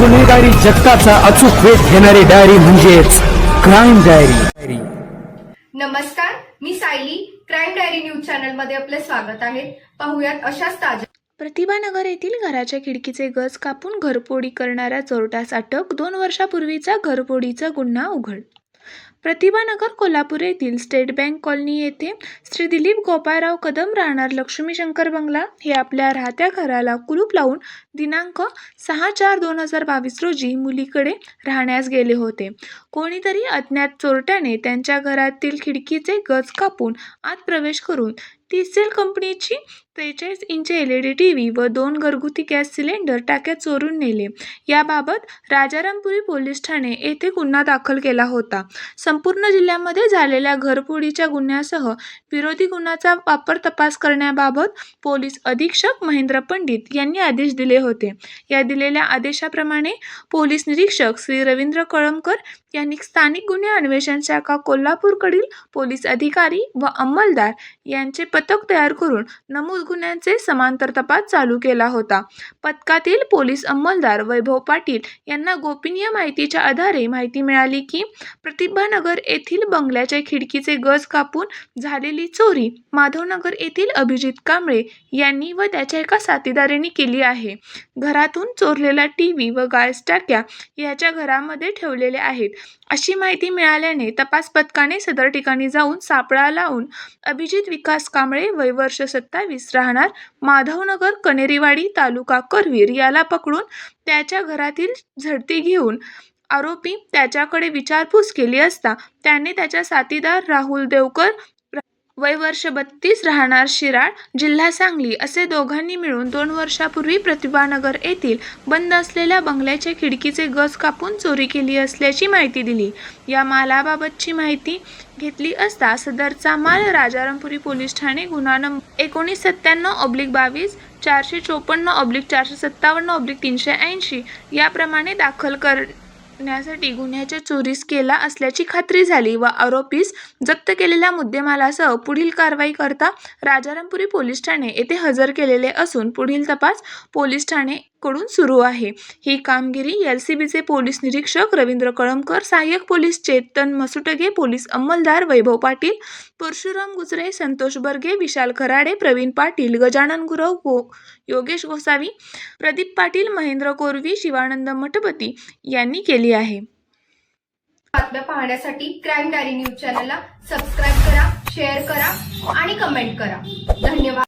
गुन्हेगारी जगताचा अचूक वेध घेणारी डायरी म्हणजेच क्राईम डायरी नमस्कार मी सायली. क्राईम डायरी न्यूज चॅनलमध्ये आपले स्वागत आहे. पाहुयात अशाच ताज्या प्रतिभानगर येथील घराच्या खिडकीचे गज कापून घरफोडी करणाऱ्या चोरट्यास अटक. दोन वर्षापूर्वीचा घरफोडीचा गुन्हा उघड प्रतिभानगर कोल्हापूर येथील स्टेट बँक कॉलनी येथे श्री दिलीप गोपाळराव कदम राहणार लक्ष्मी शंकर बंगला हे आपल्या राहत्या घराला कुलूप लावून दिनांक सहा चार दोन हजार बावीस रोजी मुलीकडे राहण्यास गेले होते. कोणीतरी अज्ञात चोरट्याने त्यांच्या घरातील खिडकीचे गज कापून आत प्रवेश करून टीसेल कंपनीची त्रेचाळीस inch L E D T V व दोन घरगुती गॅस सिलेंडर टाक्यात चोरून नेले. याबाबत राजारामपुरी पोलीस ठाणे येथे गुन्हा दाखल केला होता. संपूर्ण जिल्ह्यामध्ये झालेल्या घरफोडीच्या गुन्ह्यासह विरोधी गुन्ह्याचा वापर तपास करण्याबाबत पोलीस अधीक्षक महेंद्र पंडित यांनी आदेश दिले होते. या दिलेल्या आदेशाप्रमाणे पोलीस निरीक्षक श्री रवींद्र कळमकर यांनी स्थानिक गुन्हे अन्वेषण शाखा कोल्हापूरकडील पोलीस अधिकारी व अंमलदार यांचे पथक तयार करून नमूद गुन्ह्यांचे समांतर तपास चालू केला होता. पथकातील पोलीस अंमलदार वैभव पाटील यांना गोपनीय माहितीच्या आधारे माहिती मिळाली की प्रतिभानगर येथील बंगल्याच्या खिडकीचे गज कापून झालेली चोरी माधवनगर येथील अभिजित कांबळे यांनी व त्याच्या एका साथीदारीने केली आहे. घरातून चोरलेला टी व्ही व गॅस टाक्या याच्या घरामध्ये ठेवलेल्या आहेत. अशी माहिती मिळाल्याने तपास पथकाने सदर ठिकाणी जाऊन सापळा लावून अभिजित विकास कांबळे वय वर्ष सत्तावीस राहणार माधवनगर कनेरीवाडी तालुका करवीर याला पकडून त्याच्या घरातील झडती घेऊन आरोपी त्याच्याकडे विचारपूस केली असता त्याने त्याच्या साथीदार राहुल देवकर वय वर्ष बत्तीस राहणार शिराळ जिल्हा सांगली असे दोघांनी मिळून दोन वर्षापूर्वी प्रतिभानगर येथील बंद असलेल्या बंगल्याच्या खिडकीचे गज कापून चोरी केली असल्याची माहिती दिली. या मालाबाबतची माहिती घेतली असता सदरचा माल राजारामपुरी पोलीस ठाणे गुन्हा नंबर एकोणीस सत्त्याण्णव ऑब्लिक बावीस चारशे चोपन्न ऑब्लिक चारशे सत्तावन्न ऑब्लिक तीनशे ऐंशी याप्रमाणे दाखल कर रोखण्यासाठी गुन्ह्याच्या चोरीस केला असल्याची खात्री झाली व आरोपीस जप्त केलेल्या मुद्देमालासह पुढील कारवाई करता राजारामपुरी पोलीस ठाणे येथे हजर केलेले असून पुढील तपास पोलीस ठाणे कडून सुरू आहे. ही कामगिरी एल सी बीचे पोलीस निरीक्षक रवींद्र कळमकर सहाय्यक पोलीस चेतन मसुटगे पोलीस अंमलदार वैभव पाटील परशुराम गुजरे संतोष बर्गे विशाल खराडे प्रवीण पाटील गजानन गुरव गो योगेश गोसावी प्रदीप पाटील महेंद्र कोरवी शिवानंद मठपती यांनी केली आहे. बातम्या पाहण्यासाठी क्राईम डायरी न्यूज चॅनलला सबस्क्राईब करा शेअर करा आणि कमेंट करा. धन्यवाद.